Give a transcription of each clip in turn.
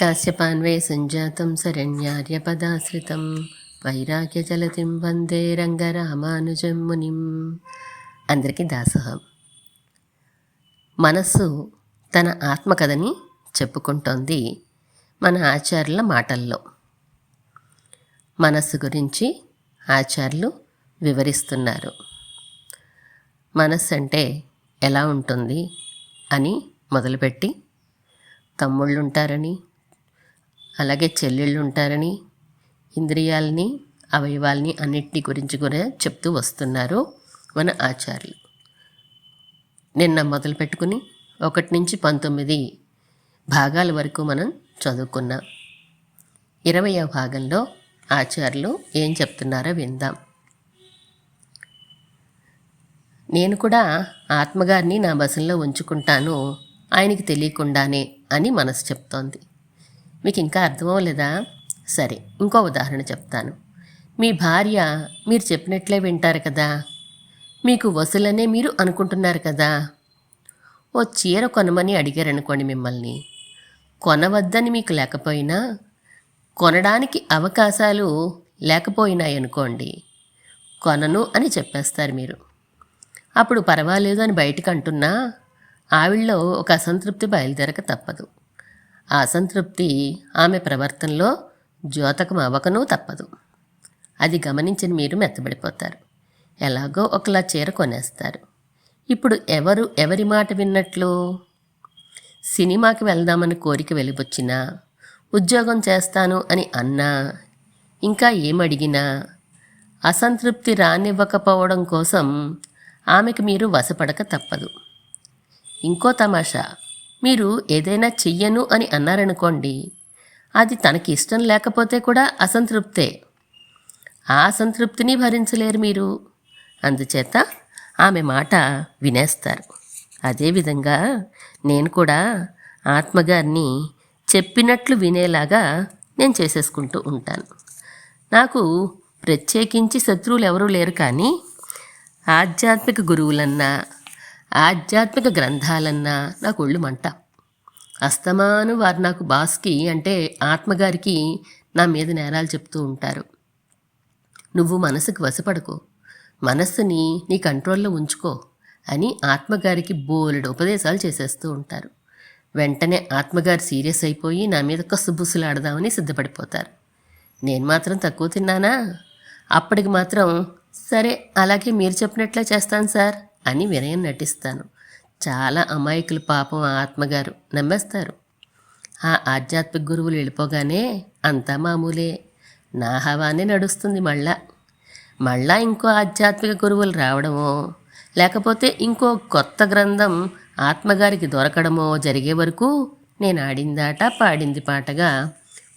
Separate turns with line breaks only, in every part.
కాశ్యపాన్వే సంజాతం శరణ్యార్యపదాశ్రితం వైరాగ్యజలతిం వందే రంగరామానుజం మునిం అందరికీ దాసహ। మనస్సు తన ఆత్మకథని చెప్పుకుంటోంది మన ఆచార్యుల మాటల్లో। మనస్సు గురించి ఆచార్యులు వివరిస్తున్నారు। మనస్సు అంటే ఎలా ఉంటుంది అని మొదలుపెట్టి తమ్ముళ్ళు ఉంటారని అలాగే చెల్లెళ్ళు ఉంటారని ఇంద్రియాలని అవయవాల్ని అన్నిటి గురించి కూడా చెప్తూ వస్తున్నారు మన ఆచార్యులు. నిన్న మొదలు పెట్టుకుని ఒకటి నుంచి పంతొమ్మిది భాగాల వరకు మనం చదువుకున్నాం ఇరవయవ భాగంలో ఆచార్యులు ఏం చెప్తున్నారో విందాం. నేను కూడా ఆత్మగారిని నా బసంలో ఉంచుకుంటాను ఆయనకి తెలియకుండానే అని మనసు చెప్తోంది. మీకు ఇంకా అర్థమవలేదా సరే ఇంకో ఉదాహరణ చెప్తాను. మీ భార్య మీరు చెప్పినట్లే వింటారు కదా? మీకు వసూలనే మీరు అనుకుంటున్నారు కదా? ఓ చీర కొనమని అడిగారనుకోండి మిమ్మల్ని. కొనవద్దని మీకు లేకపోయినా కొనడానికి అవకాశాలు లేకపోయినాయనుకోండి కొనను అని చెప్పేస్తారు మీరు. అప్పుడు పర్వాలేదు అని బయటకు అంటున్నా ఆవిడలో ఒక అసంతృప్తి బయలుదేరక తప్పదు. ఆ అసంతృప్తి ఆమె ప్రవర్తనలో జ్యోతకం అవ్వకనూ తప్పదు. అది గమనించిన మీరు మెత్తబడిపోతారు. ఎలాగో ఒకలా చీర కొనేస్తారు. ఇప్పుడు ఎవరు ఎవరి మాట విన్నట్లు? సినిమాకి వెళ్దామని కోరిక వెలిపొచ్చినా ఉద్యోగం చేస్తాను అని అన్నా ఇంకా ఏమడిగినా అసంతృప్తి రానివ్వకపోవడం కోసం ఆమెకు మీరు వశపడక తప్పదు. ఇంకో తమాషా మీరు ఏదైనా చెయ్యను అని అన్నారనుకోండి అది తనకి ఇష్టం లేకపోతే కూడా అసంతృప్తే. ఆ అసంతృప్తిని భరించలేరు మీరు. అందుచేత ఆమె మాట వినేస్తారు. అదేవిధంగా నేను కూడా ఆత్మగారిని చెప్పినట్లు వినేలాగా నేను చేసేసుకుంటూ ఉంటాను. నాకు ప్రత్యేకించి శత్రువులు ఎవరూ లేరు కానీ ఆధ్యాత్మిక గురువులన్నా ఆధ్యాత్మిక గ్రంథాలన్నా నాకు ఒళ్ళు మంట. అస్తమాను వారు నాకు బాస్కి అంటే ఆత్మగారికి నా మీద నేరాలు చెప్తూ ఉంటారు. నువ్వు మనసుకు వశపడుకో. మనస్సుని నీ కంట్రోల్లో ఉంచుకో అని ఆత్మగారికి బోలెడు ఉపదేశాలు చేసేస్తూ ఉంటారు. వెంటనే ఆత్మగారు సీరియస్ అయిపోయి నా మీద కసుబుసులాడదామని సిద్ధపడిపోతారు. నేను మాత్రం తక్కువ తిన్నానా? అప్పటికి మాత్రం సరే అలాగే మీరు చెప్పినట్లే చేస్తాను సార్. అని వినయం నటిస్తాను. చాలా అమాయకులు పాపం ఆత్మగారు. నమ్మేస్తారు. ఆ ఆధ్యాత్మిక గురువులు వెళ్ళిపోగానే అంతా మామూలే. నా హవానే నడుస్తుంది మళ్ళా. మళ్ళా ఇంకో ఆధ్యాత్మిక గురువులు రావడమో లేకపోతే ఇంకో కొత్త గ్రంథం ఆత్మగారికి దొరకడమో జరిగే వరకు నేను ఆడిందాట పాడింది పాటగా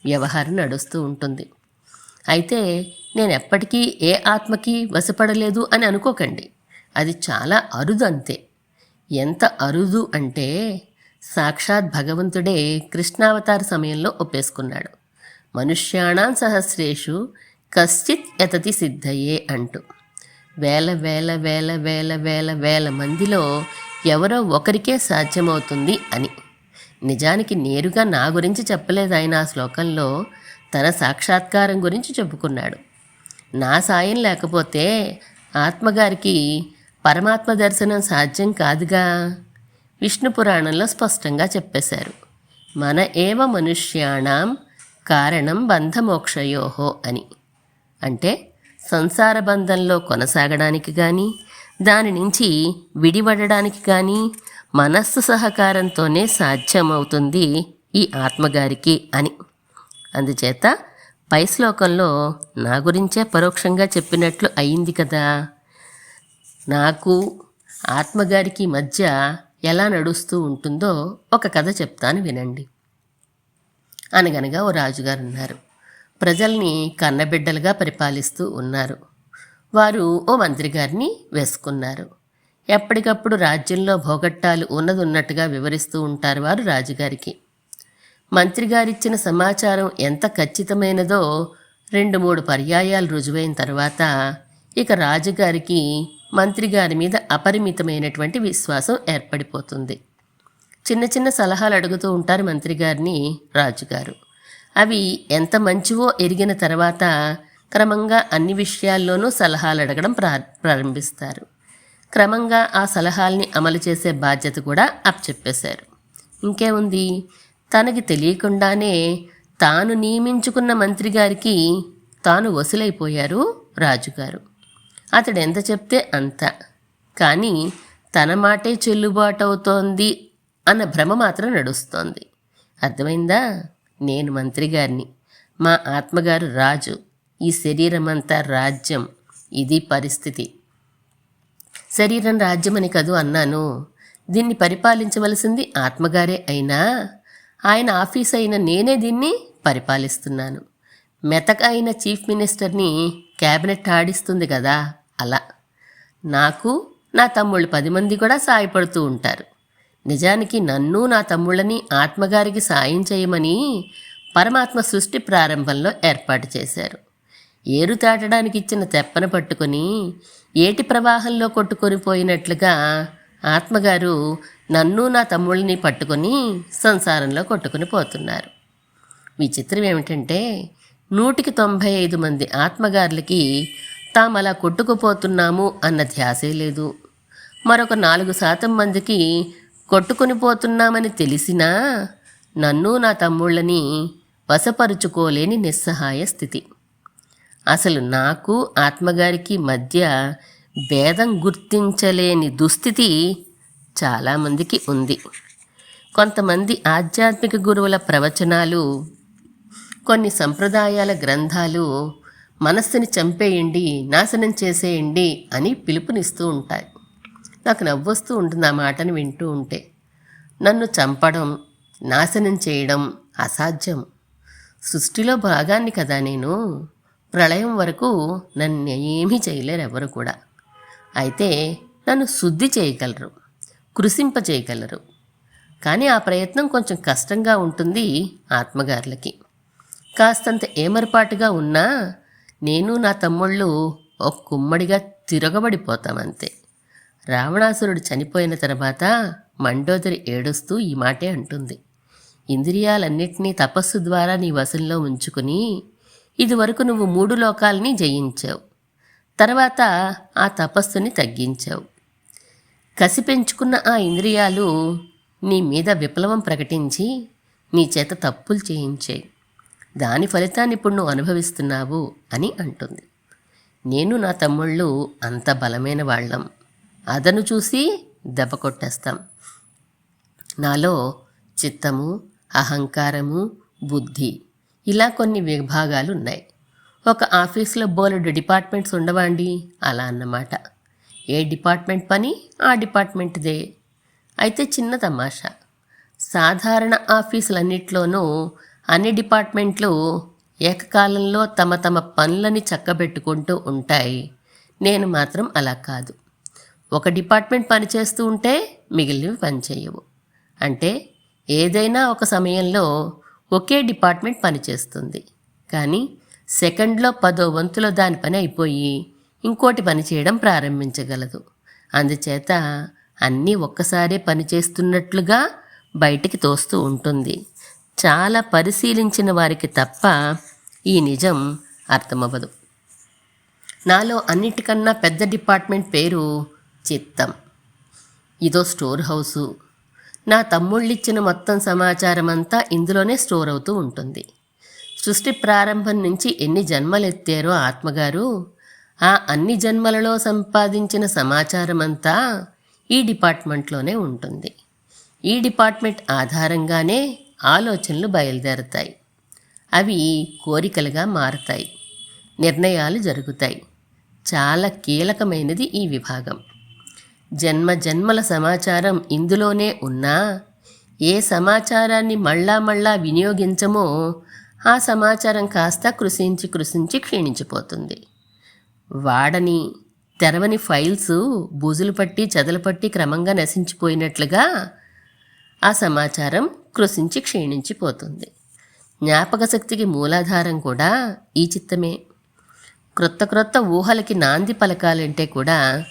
వ్యవహారం నడుస్తూ ఉంటుంది. అయితే నేను ఎప్పటికీ ఏ ఆత్మకి వశపడలేదు అని అనుకోకండి. అది చాలా అరుదు అంతే ఎంత అరుదు అంటే సాక్షాత్ భగవంతుడే కృష్ణావతార సమయంలో ఒప్పేసుకున్నాడు. మనుష్యాణం సహస్రేషు కశ్చిత్ ఎతతి సిద్ధయే అంటూ. వేల వేల వేల వేల వేల వేల మందిలో ఎవరో ఒకరికే సాధ్యమవుతుంది అని. నిజానికి నేరుగా నా గురించి చెప్పలేదు ఆయన ఆ శ్లోకంలో తన సాక్షాత్కారం గురించి చెప్పుకున్నాడు. నా సాయం లేకపోతే ఆత్మగారికి పరమాత్మ దర్శనం సాధ్యం కాదుగా? విష్ణు పురాణంలో స్పష్టంగా చెప్పేశారు. మన ఏవ మనుష్యాణం కారణం బంధమోక్షయోహో అని. అంటే సంసార బంధంలో కొనసాగడానికి కానీ దాని నుంచి విడిపడడానికి కానీ మనస్సు సహకారంతోనే సాధ్యమవుతుంది ఈ ఆత్మగారికి అని. అందుచేత పై శ్లోకంలో నా గురించే పరోక్షంగా చెప్పినట్లు అయింది కదా? నాకు ఆత్మగారికి మధ్య ఎలా నడుస్తూ ఉంటుందో ఒక కథ చెప్తాను వినండి. అనగనగా ఓ రాజుగారు ఉన్నారు. ప్రజల్ని కన్నబిడ్డలుగా పరిపాలిస్తూ ఉన్నారు. వారు ఓ మంత్రి గారిని వేసుకున్నారు. ఎప్పటికప్పుడు రాజ్యంలో భోగట్టాలు ఉన్నది ఉన్నట్టుగా వివరిస్తూ ఉంటారు వారు రాజుగారికి. మంత్రి గారిచ్చిన సమాచారం ఎంత ఖచ్చితమైనదో రెండు మూడు పర్యాయాలు రుజువైన తర్వాత ఇక రాజుగారికి మంత్రి గారి మీద అపరిమితమైనటువంటి విశ్వాసం ఏర్పడిపోతుంది. చిన్న చిన్న సలహాలు అడుగుతూ ఉంటారు మంత్రి గారిని రాజుగారు అవి ఎంత మంచివో ఎరిగిన తర్వాత క్రమంగా అన్ని విషయాల్లోనూ సలహాలు అడగడం ప్రా ప్రారంభిస్తారు. క్రమంగా ఆ సలహాల్ని అమలు చేసే బాధ్యత కూడా అప్పచెప్పేశారు. ఇంకేముంది? తనకి తెలియకుండానే తాను నియమించుకున్న మంత్రి గారికి తాను వసూలైపోయారు రాజుగారు అతడు ఎంత చెప్తే అంత. కానీ తన మాటే చెల్లుబాటు అవుతోంది అన్న భ్రమ మాత్రం నడుస్తోంది. అర్థమైందా? నేను మంత్రి గారిని మా ఆత్మగారు రాజు. ఈ శరీరం రాజ్యం. ఇది పరిస్థితి. శరీరం రాజ్యం అని కదూ అన్నాను. దీన్ని పరిపాలించవలసింది ఆత్మగారే అయినా? ఆయన ఆఫీస్ అయిన నేనే దీన్ని పరిపాలిస్తున్నాను. మెతక అయిన చీఫ్ మినిస్టర్ని క్యాబినెట్ ఆడిస్తుంది కదా. అలా. నాకు నా తమ్ముళ్ళు పది మంది కూడా సాయపడుతూ ఉంటారు. నిజానికి నన్ను నా తమ్ముళ్ళని ఆత్మగారికి సాయం చేయమని పరమాత్మ సృష్టి ప్రారంభంలో ఏర్పాటు చేశారు. ఏరు తాటడానికి ఇచ్చిన తెప్పన పట్టుకొని ఏటి ప్రవాహంలో కొట్టుకొని పోయినట్లుగా ఆత్మగారు నన్ను నా తమ్ముళ్ళని పట్టుకొని సంసారంలో కొట్టుకుని పోతున్నారు. విచిత్రం ఏమిటంటే నూటికి తొంభై ఐదు మంది ఆత్మగారులకి తాము అలా కొట్టుకుపోతున్నాము అన్న ధ్యాసే లేదు. మరొక నాలుగు శాతం మందికి కొట్టుకుని పోతున్నామని తెలిసినా నన్ను నా తమ్ముళ్ళని వశపరుచుకోలేని నిస్సహాయ స్థితి. అసలు నాకు ఆత్మగారికి మధ్య భేదం గుర్తించలేని దుస్థితి చాలామందికి ఉంది. కొంతమంది ఆధ్యాత్మిక గురువుల ప్రవచనాలు కొన్ని సంప్రదాయాల గ్రంథాలు మనస్సుని చంపేయండి నాశనం చేసేయండి అని పిలుపునిస్తూ ఉంటాయి. నాకు నవ్వొస్తూ ఉంటుంది ఆ మాటను వింటూ ఉంటే. నన్ను చంపడం నాశనం చేయడం అసాధ్యం. సృష్టిలో భాగాన్ని కదా నేను. ప్రళయం వరకు నన్ను ఏమీ చేయలేరు ఎవరు కూడా. అయితే నన్ను శుద్ధి చేయగలరు కృషింప చేయగలరు. కానీ ఆ ప్రయత్నం కొంచెం కష్టంగా ఉంటుంది ఆత్మగారులకి. కాస్తంత ఏమరపాటుగా ఉన్నా నేను నా తమ్ముళ్ళు ఒక కుమ్మడిగా తిరగబడిపోతామంతే. రావణాసురుడు చనిపోయిన తర్వాత మండోదరి ఏడుస్తూ ఈ మాటే అంటుంది. ఇంద్రియాలన్నింటినీ తపస్సు ద్వారా నీ వశంలో ఉంచుకుని ఇదివరకు నువ్వు మూడు లోకాలని జయించావు. తర్వాత ఆ తపస్సుని తగ్గించావు. కసి పెంచుకున్న ఆ ఇంద్రియాలు నీ మీద విప్లవం ప్రకటించి నీ చేత తప్పులు చేయించాయి. దాని ఫలితాన్ని ఇప్పుడు నువ్వు అనుభవిస్తున్నావు అని అంటుంది. నేను నా తమ్ముళ్ళు అంత బలమైన వాళ్ళం. అదను చూసి దెబ్బ కొట్టేస్తాం. నాలో చిత్తము అహంకారము బుద్ధి ఇలా కొన్ని విభాగాలు ఉన్నాయి ఒక ఆఫీస్లో బోలెడు డిపార్ట్మెంట్స్ ఉండవండి? అలా అన్నమాట. ఏ డిపార్ట్మెంట్ పని? ఆ డిపార్ట్మెంట్దే. అయితే చిన్న తమాషా. సాధారణ ఆఫీసులన్నిట్లోనూ అన్ని డిపార్ట్మెంట్లు ఏకకాలంలో తమ తమ పనులని చక్కబెట్టుకుంటూ ఉంటాయి. నేను మాత్రం అలా కాదు. ఒక డిపార్ట్మెంట్ పనిచేస్తూ ఉంటే మిగిలినవి పనిచేయవు అంటే ఏదైనా ఒక సమయంలో ఒకే డిపార్ట్మెంట్ పనిచేస్తుంది కానీ సెకండ్లో పదో వంతులో దాని పని అయిపోయి ఇంకోటి పని చేయడం ప్రారంభించగలదు. అందుచేత అన్నీ ఒక్కసారే పనిచేస్తున్నట్లుగా బయటికి తోస్తూ ఉంటుంది. చాలా పరిశీలించిన వారికి తప్ప ఈ నిజం అర్థమవ్వదు. నాలో అన్నిటికన్నా పెద్ద డిపార్ట్మెంట్ పేరు చిత్తం. ఇదో స్టోర్ హౌసు. నా తమ్ముళ్ళిచ్చిన మొత్తం సమాచారం అంతా ఇందులోనే స్టోర్ అవుతూ ఉంటుంది. సృష్టి ప్రారంభం నుంచి ఎన్ని జన్మలు ఎత్తారో ఆత్మగారు ఆ అన్ని జన్మలలో సంపాదించిన సమాచారం అంతా ఈ డిపార్ట్మెంట్లోనే ఉంటుంది. ఈ డిపార్ట్మెంట్ ఆధారంగానే ఆలోచనలు బయలుదేరతాయి. అవి కోరికలుగా మారతాయి. నిర్ణయాలు జరుగుతాయి. చాలా కీలకమైనది ఈ విభాగం. జన్మ జన్మల సమాచారం ఇందులోనే ఉన్నా ఏ సమాచారాన్ని మళ్ళా మళ్ళా వినియోగించమో ఆ సమాచారం కాస్త కృషించి కృషించి క్షీణించిపోతుంది. వాడని తెరవని ఫైల్స్ బూజులు పట్టి చెదలు పట్టి క్రమంగా నశించిపోయినట్లుగా ఆ సమాచారం కృషించి క్షీణించిపోతుంది. జ్ఞాపక శక్తికి మూలాధారం కూడా ఈ చిత్తమే. క్రొత్త క్రొత్త ఊహలకి నాంది పలకాలంటే కూడా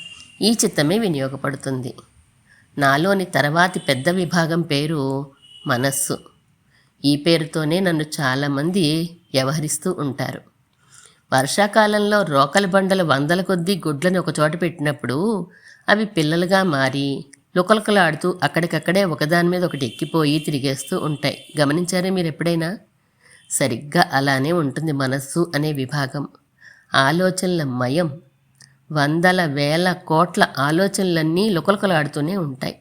ఈ చిత్తమే వినియోగపడుతుంది. నాలోని తర్వాతి పెద్ద విభాగం పేరు మనస్సు. ఈ పేరుతోనే నన్ను చాలామంది వ్యవహరిస్తూ ఉంటారు. వర్షాకాలంలో రోకలి బండలు వందల కొద్దీ గుడ్లను ఒకచోట పెట్టినప్పుడు అవి పిల్లలుగా మారి లుకలుకలాడుతూ అక్కడికక్కడే ఒకదాని మీద ఒకటి ఎక్కిపోయి తిరిగేస్తూ ఉంటాయి. గమనించారే మీరు ఎప్పుడైనా సరిగ్గా అలానే ఉంటుంది మనస్సు అనే విభాగం. ఆలోచనల మయం. వందల వేల కోట్ల ఆలోచనలన్నీ లుకలుకలాడుతూనే ఉంటాయి.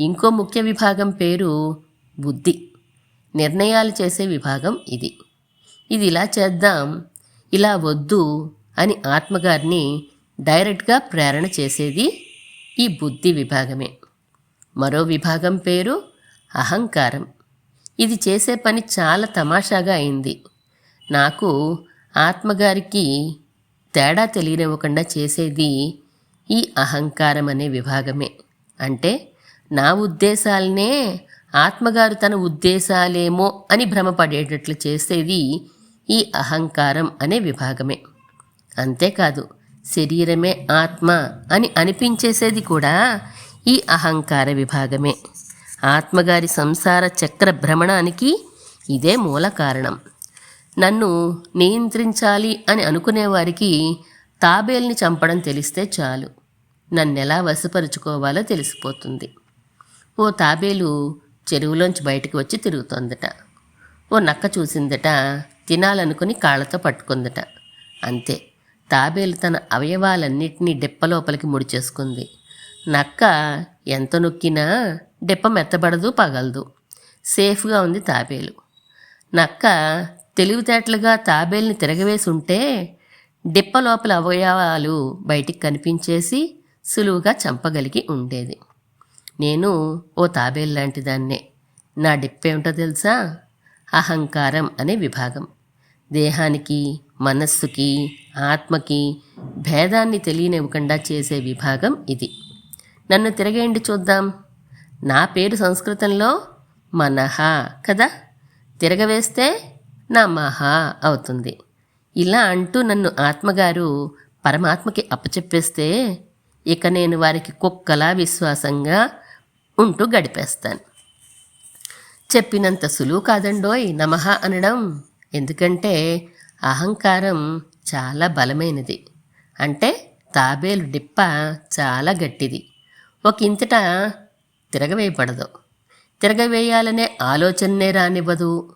ఇంకో ముఖ్య విభాగం పేరు బుద్ధి. నిర్ణయాలు చేసే విభాగం ఇది. ఇది ఇలా చేద్దాం ఇలా వద్దు అని ఆత్మగారిని డైరెక్ట్గా ప్రేరణ చేసేది ఈ బుద్ధి విభాగమే. మరో విభాగం పేరు అహంకారం. ఇది చేసే పని చాలా తమాషాగా అయింది. నాకు ఆత్మగారికి తేడా తెలియనివ్వకుండా చేసేది ఈ అహంకారం అనే విభాగమే. అంటే నా ఉద్దేశాలనే ఆత్మగారు తన ఉద్దేశాలేమో అని భ్రమపడేటట్లు చేసేది ఈ అహంకారం అనే విభాగమే. అంతేకాదు శరీరమే ఆత్మ అని అనిపించేసేది కూడా ఈ అహంకార విభాగమే. ఆత్మగారి సంసార చక్ర భ్రమణానికి ఇదే మూల కారణం. నన్ను నియంత్రించాలి అని అనుకునేవారికి తాబేల్ని చంపడం తెలిస్తే చాలు. నన్నెలా వశపరుచుకోవాలో తెలిసిపోతుంది. ఓ తాబేలు చెరువులోంచి బయటకు వచ్చి తిరుగుతోందట. ఓ నక్క చూసిందట తినాలనుకుని కాళ్ళతో పట్టుకుందట. అంతే. తాబేలు తన అవయవాలన్నింటినీ డిప్ప లోపలికి ముడిచేసుకుంది నక్క ఎంత నొక్కినా డిప్ప మెత్తబడదు పగలదు. సేఫ్గా ఉంది తాబేలు. నక్క తెలివితేటలుగా తాబేల్ని తిరగవేసి ఉంటే డిప్ప లోపల అవయవాలు బయటికి కనిపించేసి సులువుగా చంపగలిగి ఉండేది. నేను ఓ తాబేలు లాంటి దాన్నే. నా డిప్పేమిటో తెలుసా? అహంకారం అనే విభాగం. దేహానికి మనస్సుకి ఆత్మకి భేదాన్ని తెలియనివ్వకుండా చేసే విభాగం ఇది. నన్ను తిరగేయండి చూద్దాం. నా పేరు సంస్కృతంలో మనహ కదా? తిరగవేస్తే నా మహా అవుతుంది. ఇలా అంటూ నన్ను ఆత్మగారు పరమాత్మకి అప్పచెప్పేస్తే ఇక నేను వారికి కుక్కలా విశ్వాసంగా ఉంటూ గడిపేస్తాను. చెప్పినంత సులువు కాదండోయ్ నమః అనడం. ఎందుకంటే అహంకారం చాలా బలమైనది. అంటే తాబేలు డిప్ప చాలా గట్టిది. ఒక ఇంతట తిరగవేయబడదు. తిరగవేయాలనే ఆలోచననే రానివ్వదు.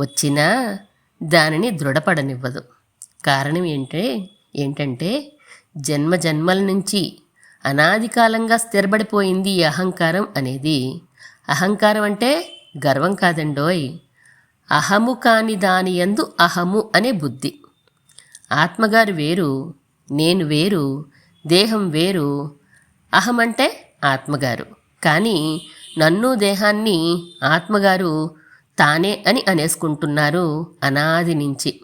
వచ్చినా దానిని దృఢపడనివ్వదు. కారణం ఏంటే ఏంటంటే జన్మ జన్మల నుంచి అనాది కాలంగా స్థిరపడిపోయింది ఈ అహంకారం అనేది. అహంకారం అంటే గర్వం కాదండోయ్. అహము కాని దాని యందు అహము అనే బుద్ధి. ఆత్మగారు వేరు నేను వేరు దేహం వేరు అహం అంటే ఆత్మగారు. కానీ నన్ను దేహాన్ని ఆత్మగారు తానే అని అనేసుకుంటున్నారు అనాది నుంచి.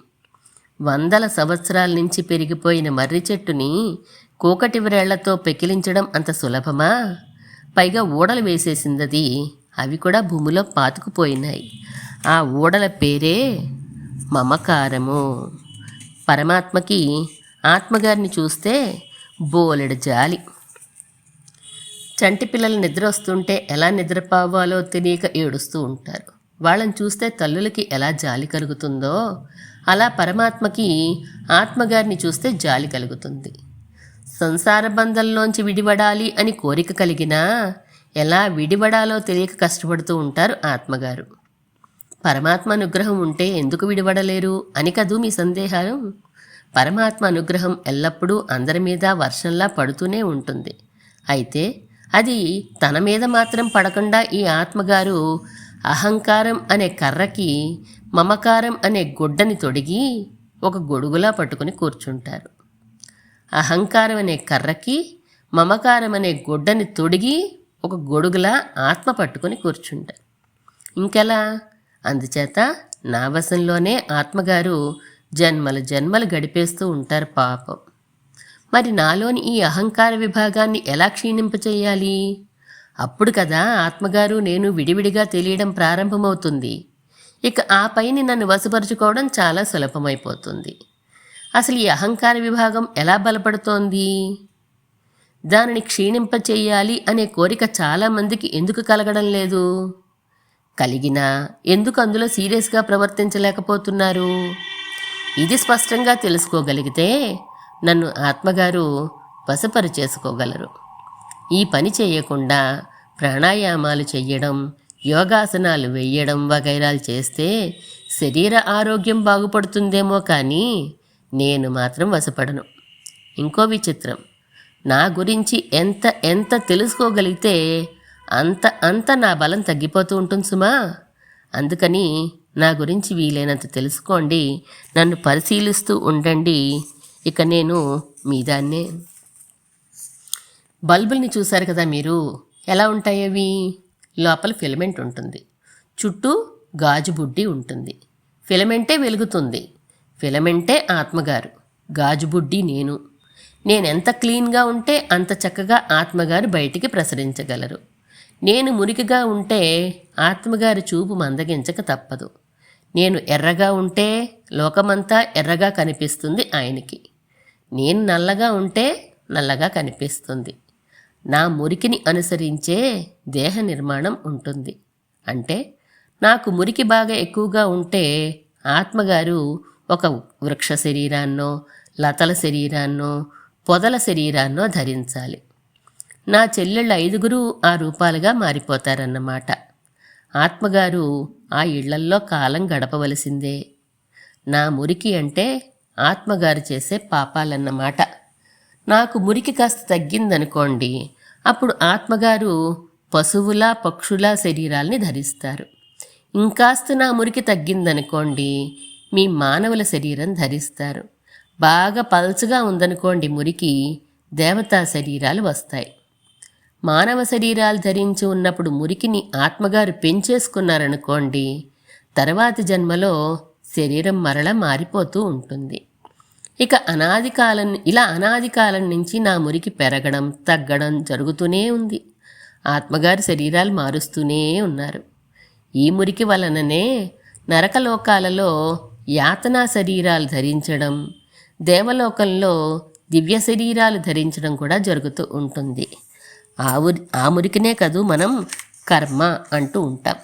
వందల సంవత్సరాల నుంచి పెరిగిపోయిన మర్రి చెట్టుని కూకటి వ్రేళ్ళతో పెకిలించడం అంత సులభమా? పైగా ఊడలు వేసేసిందది. అవి కూడా భూమిలో పాతుకుపోయినాయి. ఆ ఊడల పేరే మమకారము. పరమాత్మకి ఆత్మగారిని చూస్తే బోలెడు జాలి. చంటి పిల్లలు నిద్ర వస్తుంటే ఎలా నిద్రపోవాలో తెలియక ఏడుస్తూ ఉంటారు. వాళ్ళని చూస్తే తల్లులకి ఎలా జాలి కలుగుతుందో అలా పరమాత్మకి ఆత్మగారిని చూస్తే జాలి కలుగుతుంది. సంసార బంధంలోంచి విడిపడాలి అని కోరిక కలిగినా ఎలా విడిపడాలో తెలియక కష్టపడుతూ ఉంటారు ఆత్మగారు. పరమాత్మ అనుగ్రహం ఉంటే ఎందుకు విడిపడలేరు అని కదూ మీ సందేహం. పరమాత్మ అనుగ్రహం ఎల్లప్పుడూ అందరి మీద వర్షంలా పడుతూనే ఉంటుంది. అయితే అది తన మీద మాత్రం పడకుండా ఈ ఆత్మగారు అహంకారం అనే కర్రకి మమకారం అనే గుడ్డని తొడిగి ఒక గొడుగులా పట్టుకుని కూర్చుంటారు. అహంకారం అనే కర్రకి మమకారం అనే గుడ్డని తొడిగి ఒక గొడుగులా ఆత్మ పట్టుకుని కూర్చుంటారు. ఇంకెలా? అందుచేత నా వశంలోనే ఆత్మగారు జన్మలు జన్మలు గడిపేస్తూ ఉంటారు పాపం. మరి నాలోని ఈ అహంకార విభాగాన్ని ఎలా క్షీణింపచేయాలి అప్పుడు కదా ఆత్మగారు నేను విడివిడిగా తెలియడం ప్రారంభమవుతుంది. ఇక ఆ పైని నన్ను వశపరుచుకోవడం చాలా సులభమైపోతుంది. అసలు ఈ అహంకార విభాగం ఎలా బలపడుతోంది? దానిని క్షీణింపచేయాలి అనే కోరిక చాలామందికి ఎందుకు కలగడం లేదు? కలిగినా ఎందుకు అందులో సీరియస్గా ప్రవర్తించలేకపోతున్నారు? ఇది స్పష్టంగా తెలుసుకోగలిగితే నన్ను ఆత్మగారు వశపరు చేసుకోగలరు ఈ పని చేయకుండా ప్రాణాయామాలు చెయ్యడం యోగాసనాలు వేయడం వగైరాలు చేస్తే శరీర ఆరోగ్యం బాగుపడుతుందేమో కానీ నేను మాత్రం వశపడను. ఇంకో విచిత్రం. నా గురించి ఎంత ఎంత తెలుసుకోగలిగితే అంత అంత నా బలం తగ్గిపోతూ ఉంటుంది సుమా. అందుకని నా గురించి వీలైనంత తెలుసుకోండి. నన్ను పరిశీలిస్తూ ఉండండి. ఇక నేను మీ దాన్నే. బల్బుల్ని చూశారు కదా మీరు? ఎలా ఉంటాయి అవి? లోపల ఫిలమెంట్ ఉంటుంది. చుట్టూ గాజు బుడ్డి ఉంటుంది. ఫిలమెంటే వెలుగుతుంది. ఫిలమెంటే ఆత్మగారు. గాజు బుడ్డి నేను. నేనెంత క్లీన్గా ఉంటే అంత చక్కగా ఆత్మగారు బయటికి ప్రసరించగలరు. నేను మురికిగా ఉంటే ఆత్మగారి చూపు మందగించక తప్పదు. నేను ఎర్రగా ఉంటే లోకమంతా ఎర్రగా కనిపిస్తుంది ఆయనకి. నేను నల్లగా ఉంటే నల్లగా కనిపిస్తుంది. నా మురికిని అనుసరించే దేహ నిర్మాణం ఉంటుంది. అంటే నాకు మురికి బాగా ఎక్కువగా ఉంటే ఆత్మగారు ఒక వృక్ష శరీరాన్నో లతల శరీరాన్నో పొదల శరీరాన్నో ధరించాలి. నా చెల్లెళ్ళ ఐదుగురు ఆ రూపాలుగా మారిపోతారన్నమాట. ఆత్మగారు ఆ ఇళ్ళల్లో కాలం గడపవలసిందే. నా మురికి అంటే ఆత్మగారు చేసే పాపాలన్నమాట. నాకు మురికి కాస్త తగ్గిందనుకోండి అప్పుడు ఆత్మగారు పశువుల పక్షుల శరీరాల్ని ధరిస్తారు. ఇంకాస్త నా మురికి తగ్గిందనుకోండి మీ మానవుల శరీరం ధరిస్తారు. బాగా పల్చగా ఉందనుకోండి మురికి దేవతా శరీరాలు వస్తాయి. మానవ శరీరాలు ధరించి ఉన్నప్పుడు మురికిని ఆత్మగారు పెంచేసుకున్నారనుకోండి తర్వాతి జన్మలో శరీరం మరల మారిపోతూ ఉంటుంది. ఇక అనాది కాలం ఇలా అనాది కాలం నుంచి నా మురికి పెరగడం తగ్గడం జరుగుతూనే ఉంది. ఆత్మగారి శరీరాలు మారుస్తూనే ఉన్నారు. ఈ మురికి వలననే నరకలోకాలలో యాతనా శరీరాలు ధరించడం దేవలోకంలో దివ్య శరీరాలు ధరించడం కూడా జరుగుతూ ఉంటుంది. ఆవురి ఆ మురికినే కదూ మనం కర్మ అంటూ ఉంటాం.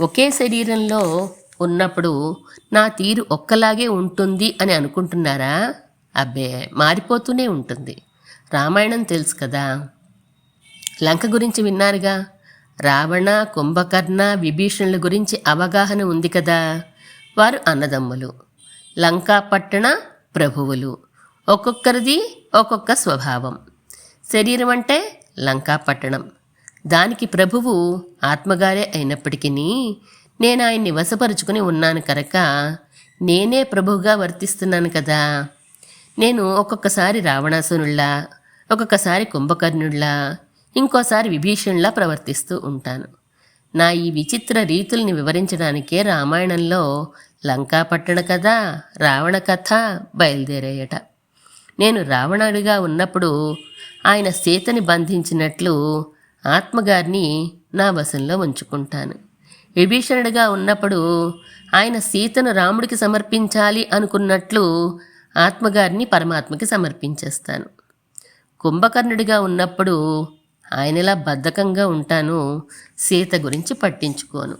ఒకే శరీరంలో ఉన్నప్పుడు నా తీరు ఒక్కలాగే ఉంటుంది అని అనుకుంటున్నారా? అబ్బే మారిపోతూనే ఉంటుంది. రామాయణం తెలుసు కదా. లంక గురించి విన్నారుగా? రావణ కుంభకర్ణ విభీషణుల గురించి అవగాహన ఉంది కదా. వారు అన్నదమ్ములు. లంకా పట్టణ ప్రభువులు. ఒక్కొక్కరిది ఒక్కొక్క స్వభావం. శరీరం అంటే లంకాపట్టణం. దానికి ప్రభువు ఆత్మగారే అయినప్పటికీ నేను ఆయన్ని వశపరుచుకుని ఉన్నాను కనుక నేనే ప్రభువుగా వర్తిస్తున్నాను కదా. నేను ఒక్కొక్కసారి రావణాసునుల్లా ఒక్కొక్కసారి కుంభకర్ణుల్లా ఇంకోసారి విభీషణులా ప్రవర్తిస్తూ ఉంటాను. నా ఈ విచిత్ర రీతుల్ని వివరించడానికే రామాయణంలో లంకాపట్టణ కథ రావణ కథ బయలుదేరాయట. నేను రావణుడిగా ఉన్నప్పుడు ఆయన సీతని బంధించినట్లు ఆత్మగారిని నా వశంలో ఉంచుకుంటాను. విభీషణుడిగా ఉన్నప్పుడు ఆయన సీతను రాముడికి సమర్పించాలి అనుకున్నట్లు ఆత్మగారిని పరమాత్మకి సమర్పించేస్తాను. కుంభకర్ణుడిగా ఉన్నప్పుడు ఆయనలా బద్ధకంగా ఉంటాను సీత గురించి పట్టించుకోను.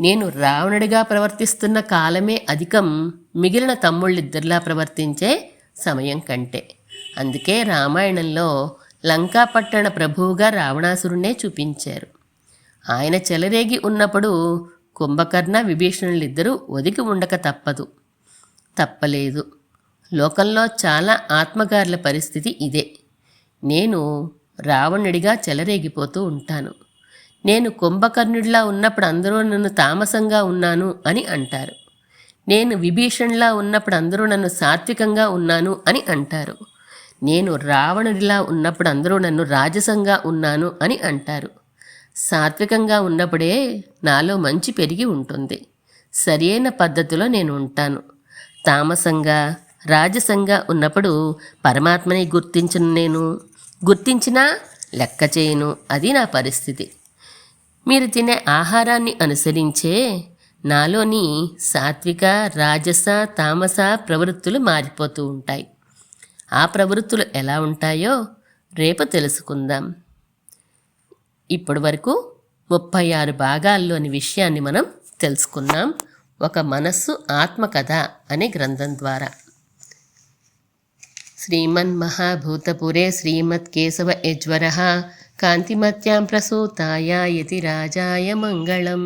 నేను రావణుడిగా ప్రవర్తిస్తున్న కాలమే అధికం మిగిలిన తమ్ముళ్ళిద్దరిలా ప్రవర్తించే సమయం కంటే. అందుకే రామాయణంలో లంకాపట్టణ ప్రభువుగా రావణాసురుణ్ణే చూపించారు. ఆయన చెలరేగి ఉన్నప్పుడు కుంభకర్ణ విభీషణులిద్దరూ ఒదిగి ఉండక తప్పదు. తప్పలేదు. లోకంలో చాలా ఆత్మగారుల పరిస్థితి ఇదే. నేను రావణుడిగా చెలరేగిపోతూ ఉంటాను. నేను కుంభకర్ణుడిలా ఉన్నప్పుడు అందరూ నన్ను తామసంగా ఉన్నాను అని అంటారు. నేను విభీషణ్లా ఉన్నప్పుడు అందరూ నన్ను సాత్వికంగా ఉన్నాను అని అంటారు. నేను రావణుడిలా ఉన్నప్పుడు అందరూ నన్ను రాజసంగా ఉన్నాను అని అంటారు. సాత్వికంగా ఉన్నప్పుడే నాలో మంచి పెరిగి ఉంటుంది. సరియైన పద్ధతిలో నేను ఉంటాను. తామసంగా రాజసంగా ఉన్నప్పుడు పరమాత్మని గుర్తించను నేను. గుర్తించినా లెక్క చేయను. అది నా పరిస్థితి. మీరు తినే ఆహారాన్ని అనుసరించే నాలోని సాత్విక రాజస తామస ప్రవృత్తులు మారిపోతూ ఉంటాయి. ఆ ప్రవృత్తులు ఎలా ఉంటాయో రేపు తెలుసుకుందాం. ఇప్పటి వరకు ముప్పై ఆరు భాగాల్లోని విషయాన్ని మనం తెలుసుకున్నాం. ఒక మనస్సు ఆత్మకథ అనే గ్రంథం ద్వారా. శ్రీమన్ మహాభూతపురే శ్రీమత్ కేశవ యజ్వర కాంతిమత్యాం ప్రసూతాయ యతి రాజాయ మంగళం.